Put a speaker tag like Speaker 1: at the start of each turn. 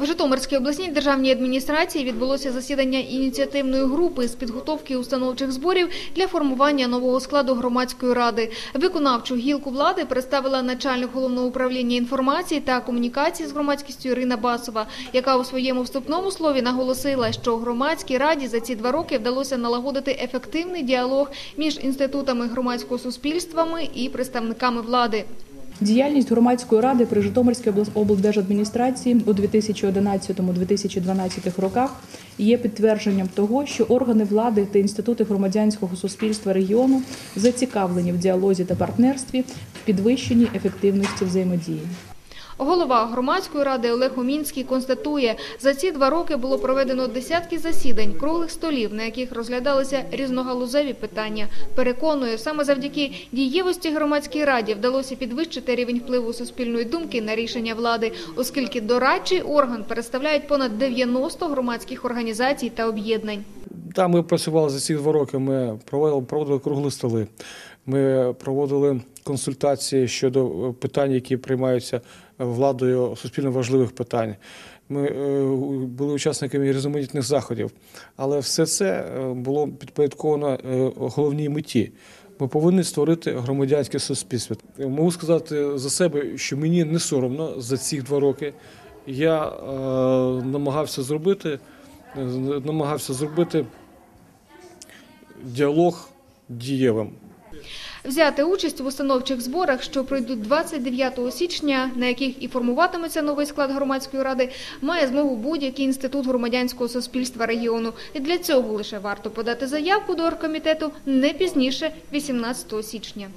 Speaker 1: В Житомирській обласній державній адміністрації відбулося засідання ініціативної групи з підготовки установчих зборів для формування нового складу громадської ради. Виконавчу гілку влади представила начальник головного управління інформації та комунікації з громадськістю Ірина Басова, яка у своєму вступному слові наголосила, що громадській раді за ці два роки вдалося налагодити ефективний діалог між інститутами громадського суспільствами і представниками влади.
Speaker 2: Діяльність громадської ради при Житомирській облдержадміністрації у 2011-2012 роках є підтвердженням того, що органи влади та інститути громадянського суспільства регіону зацікавлені в діалозі та партнерстві в підвищенні ефективності взаємодії.
Speaker 1: Голова громадської ради Олег Умінський констатує, за ці два роки було проведено десятки засідань, круглих столів, на яких розглядалися різногалузеві питання. Переконує, саме завдяки дієвості громадській раді вдалося підвищити рівень впливу суспільної думки на рішення влади, оскільки дорадчий орган представляють понад 90 громадських організацій та об'єднань.
Speaker 3: Там ми працювали за ці два роки. Ми проводили, проводили круглі столи. Ми проводили консультації щодо е, питань, які приймаються владою суспільно важливих питань. Ми е, були учасниками різноманітних заходів, але все це е, було підпорядковано головній меті. Ми повинні створити громадянське суспільство. Можу сказати за себе, що мені не соромно за ці два роки. Я намагався зробити, намагався зробити діалог дієвим.
Speaker 1: Взяти участь в установчих зборах, що пройдуть 29 січня, на яких і формуватиметься новий склад громадської ради, має змогу будь-який інститут громадянського суспільства регіону. І для цього лише варто подати заявку до оргкомітету не пізніше 18 січня.